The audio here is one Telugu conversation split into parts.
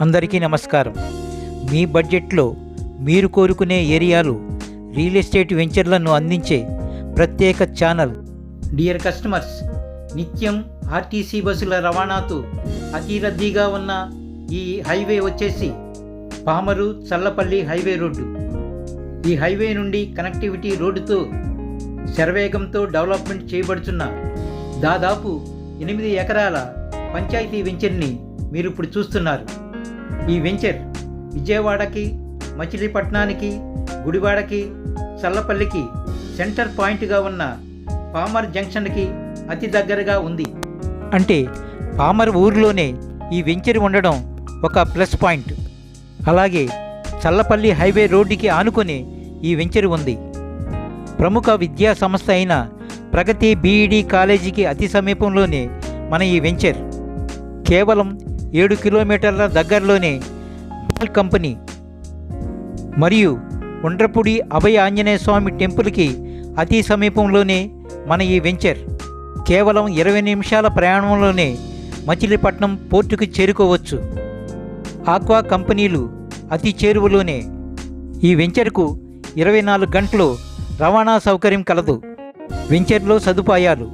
అందరికీ నమస్కారం. మీ బడ్జెట్లో మీరు కోరుకునే ఏరియాలు రియల్ ఎస్టేట్ వెంచర్లను అందించే ప్రత్యేక ఛానల్. డియర్ కస్టమర్స్ నిత్యం ఆర్టీసీ బస్సుల రవాణాతో అతి రద్దీగా ఉన్న ఈ హైవే వచ్చేసి పామరు చల్లపల్లి హైవే రోడ్డు. ఈ హైవే నుండి కనెక్టివిటీ రోడ్డుతో శరవేగంతో డెవలప్మెంట్ చేయబడుతున్న దాదాపు ఎనిమిది ఎకరాల పంచాయతీ వెంచర్ని మీరు ఇప్పుడు చూస్తున్నారు. ఈ వెంచర్ విజయవాడకి మచిలీపట్నానికి గుడివాడకి చల్లపల్లికి సెంటర్ పాయింట్గా ఉన్న పామర్ జంక్షన్కి అతి దగ్గరగా ఉంది. అంటే పామర్ ఊరిలోనే ఈ వెంచర్ ఉండడం ఒక ప్లస్ పాయింట్. అలాగే చల్లపల్లి హైవే రోడ్డుకి ఆనుకొని ఈ వెంచర్ ఉంది. ప్రముఖ విద్యా సంస్థ అయిన ప్రగతి బీఈడి కాలేజీకి అతి సమీపంలోనే మన ఈ వెంచర్. కేవలం ఏడు కిలోమీటర్ల దగ్గరలోనే బాల్ కంపెనీ మరియు ఉండ్రపూడి అభయ ఆంజనేయ స్వామి టెంపుల్కి అతి సమీపంలోనే మన ఈ వెంచర్. కేవలం ఇరవై నిమిషాల ప్రయాణంలోనే మచిలీపట్నం పోర్టుకు చేరుకోవచ్చు. ఆక్వా కంపెనీలు అతి చేరువలోనే ఈ వెంచర్కు ఇరవై నాలుగు గంటలు రవాణా సౌకర్యం కలదు. వెంచర్లో సదుపాయాలు.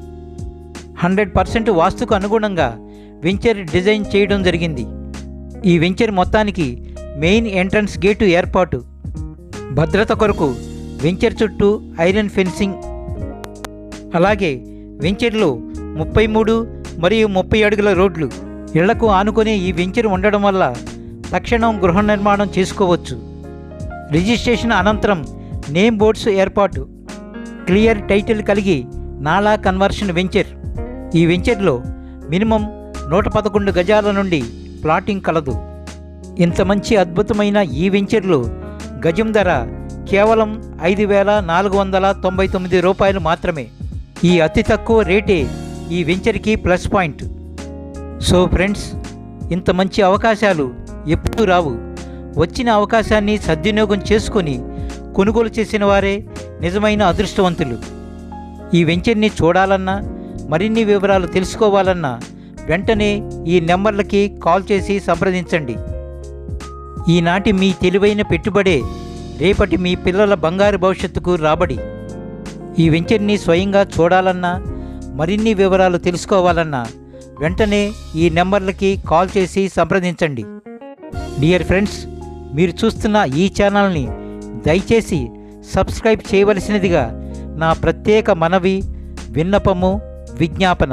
హండ్రెడ్ పర్సెంట్ వాస్తుకు అనుగుణంగా వెంచర్ డిజైన్ చేయడం జరిగింది. ఈ వెంచర్ మొత్తానికి మెయిన్ ఎంట్రన్స్ గేటు ఏర్పాటు. భద్రత కొరకు వెంచర్ చుట్టూ ఐరన్ ఫెన్సింగ్. అలాగే వెంచర్లో ముప్పై మూడు మరియు ముప్పై అడుగుల రోడ్లు. ఇళ్ళకు ఆనుకునే ఈ వెంచర్ ఉండడం వల్ల తక్షణం గృహ నిర్మాణం చేసుకోవచ్చు. రిజిస్ట్రేషన్ అనంతరం నేమ్ బోర్డ్స్ ఏర్పాటు. క్లియర్ టైటిల్ కలిగి నాలా కన్వర్షన్ వెంచర్. ఈ వెంచర్లో మినిమం నూట పదకొండు గజాల నుండి ప్లాటింగ్ కలదు. ఇంత మంచి అద్భుతమైన ఈ వెంచర్లు గజం ధర కేవలం ఐదు వేల నాలుగు వందల తొంభై తొమ్మిది రూపాయలు మాత్రమే. ఈ అతి తక్కువ రేటే ఈ వెంచర్కి ప్లస్ పాయింట్. సో ఫ్రెండ్స్ ఇంత మంచి అవకాశాలు ఎప్పుడూ రావు. వచ్చిన అవకాశాన్ని సద్వినియోగం చేసుకొని కొనుగోలు చేసిన వారే నిజమైన అదృష్టవంతులు. ఈ వెంచర్ని చూడాలన్నా మరిన్ని వివరాలు తెలుసుకోవాలన్నా వెంటనే ఈ నెంబర్లకి కాల్ చేసి సంప్రదించండి. ఈనాటి మీ తెలివైన పెట్టుబడే రేపటి మీ పిల్లల బంగారు భవిష్యత్తుకు రాబడి. ఈ వెంచర్ని స్వయంగా చూడాలన్నా మరిన్ని వివరాలు తెలుసుకోవాలన్నా వెంటనే ఈ నెంబర్లకి కాల్ చేసి సంప్రదించండి. డియర్ ఫ్రెండ్స్ మీరు చూస్తున్న ఈ ఛానల్ని దయచేసి సబ్స్క్రైబ్ చేయవలసినదిగా నా ప్రత్యేక మనవి విన్నపము విజ్ఞాపన.